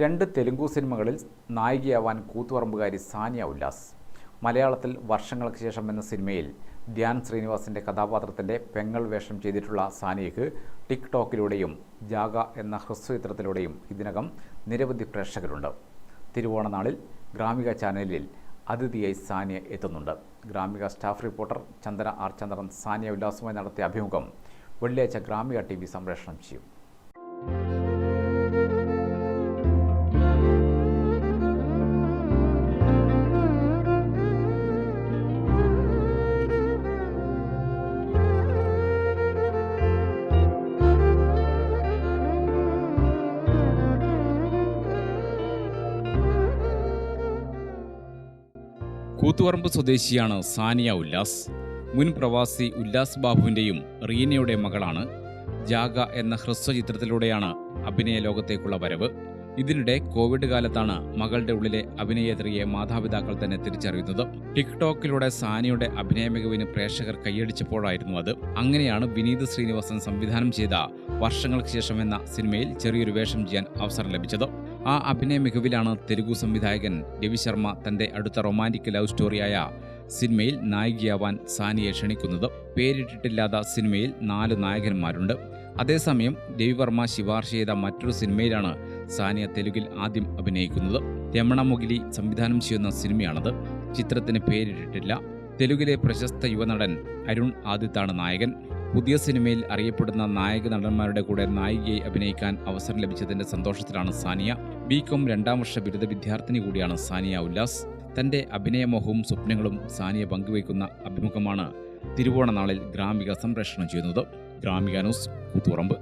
രണ്ട് തെലുങ്കു സിനിമകളിൽ നായികയാവാൻ കൂത്തുപറമ്പുകാരി സാനിയ ഉല്ലാസ് മലയാളത്തിൽ വർഷങ്ങൾക്ക് ശേഷം എന്ന സിനിമയിൽ ധ്യാൻ ശ്രീനിവാസിന്റെ കഥാപാത്രത്തിന്റെ പെങ്ങൾ വേഷം ചെയ്തിട്ടുള്ള സാനിയയ്ക്ക് ടിക്ടോക്കിലൂടെയും ജാഗ എന്ന ഹ്രസ്വചിത്രത്തിലൂടെയും ഇതിനകം നിരവധി പ്രേക്ഷകരുണ്ട്. തിരുവോണനാളിൽ ഗ്രാമിക ചാനലിൽ അതിഥിയായി സാനിയ എത്തുന്നുണ്ട്. Gramika staff reporter Chandana R Chandran Saniya ഉല്ലാസുമായി നടത്തിയ അഭിമുഖം വെള്ളിയാഴ്ച ഗ്രാമിക ടി സംപ്രേഷണം ചെയ്യും. കൂത്തുപറമ്പ് സ്വദേശിയാണ് സാനിയ ഉല്ലാസ്. മുൻ പ്രവാസി ഉല്ലാസ് ബാബുവിന്റെയും റീനയുടെ മകളാണ് ജാഗ എന്ന ഹ്രസ്വചിത്രത്തിലൂടെയാണ് അഭിനയ ലോകത്തേക്കുള്ള വരവ്. ഇതിനിടെ കോവിഡ് കാലത്താണ് മകളുടെ ഉള്ളിലെ അഭിനയേത്രിയെ മാതാപിതാക്കൾ തന്നെ തിരിച്ചറിയുന്നത്. ടിക്ടോക്കിലൂടെ സാനിയുടെ അഭിനയ മികവിന് പ്രേക്ഷകർ കൈയടിച്ചപ്പോഴായിരുന്നു അത്. അങ്ങനെയാണ് വിനീത് ശ്രീനിവാസൻ സംവിധാനം ചെയ്ത വർഷങ്ങൾക്ക് ശേഷം എന്ന സിനിമയിൽ ചെറിയൊരു വേഷം ചെയ്യാൻ അവസരം ലഭിച്ചത്. ആ അഭിനയ മികവിലാണ് തെലുഗു സംവിധായകൻ രവി ശർമ്മ തന്റെ അടുത്ത റൊമാന്റിക് ലവ് സ്റ്റോറിയായ സിനിമയിൽ നായികയാവാൻ സാനിയെ ക്ഷണിക്കുന്നത്. പേരിട്ടിട്ടില്ലാത്ത സിനിമയിൽ നാല് നായകന്മാരുണ്ട്. അതേസമയം രവിവർമ്മ ശിപാർശ ചെയ്ത മറ്റൊരു സിനിമയിലാണ് സാനിയ തെലുഗിൽ ആദ്യം അഭിനയിക്കുന്നത്. രമണ മുഗിലി സംവിധാനം ചെയ്യുന്ന സിനിമയാണത്. ചിത്രത്തിന് പേരിട്ടിട്ടില്ല. തെലുഗിലെ പ്രശസ്ത യുവനടൻ അരുൺ ആദിത്താണ് നായകൻ. പുതിയ സിനിമയിൽ അറിയപ്പെടുന്ന നായക നടന്മാരുടെ കൂടെ നായികയായി അഭിനയിക്കാൻ അവസരം ലഭിച്ചതിന്റെ സന്തോഷത്തിലാണ് സാനിയ. ബി കോം രണ്ടാം വർഷ ബിരുദ വിദ്യാർത്ഥിനി കൂടിയാണ് സാനിയ ഉല്ലാസ്. തന്റെ അഭിനയമോഹവും സ്വപ്നങ്ങളും സാനിയ പങ്കുവയ്ക്കുന്ന അഭിമുഖമാണ് തിരുവോണനാളിൽ ഗ്രാമിക സംപ്രേഷണം ചെയ്യുന്നത്. ഗ്രാമിക ന്യൂസ് കൂത്തുറമ്പ്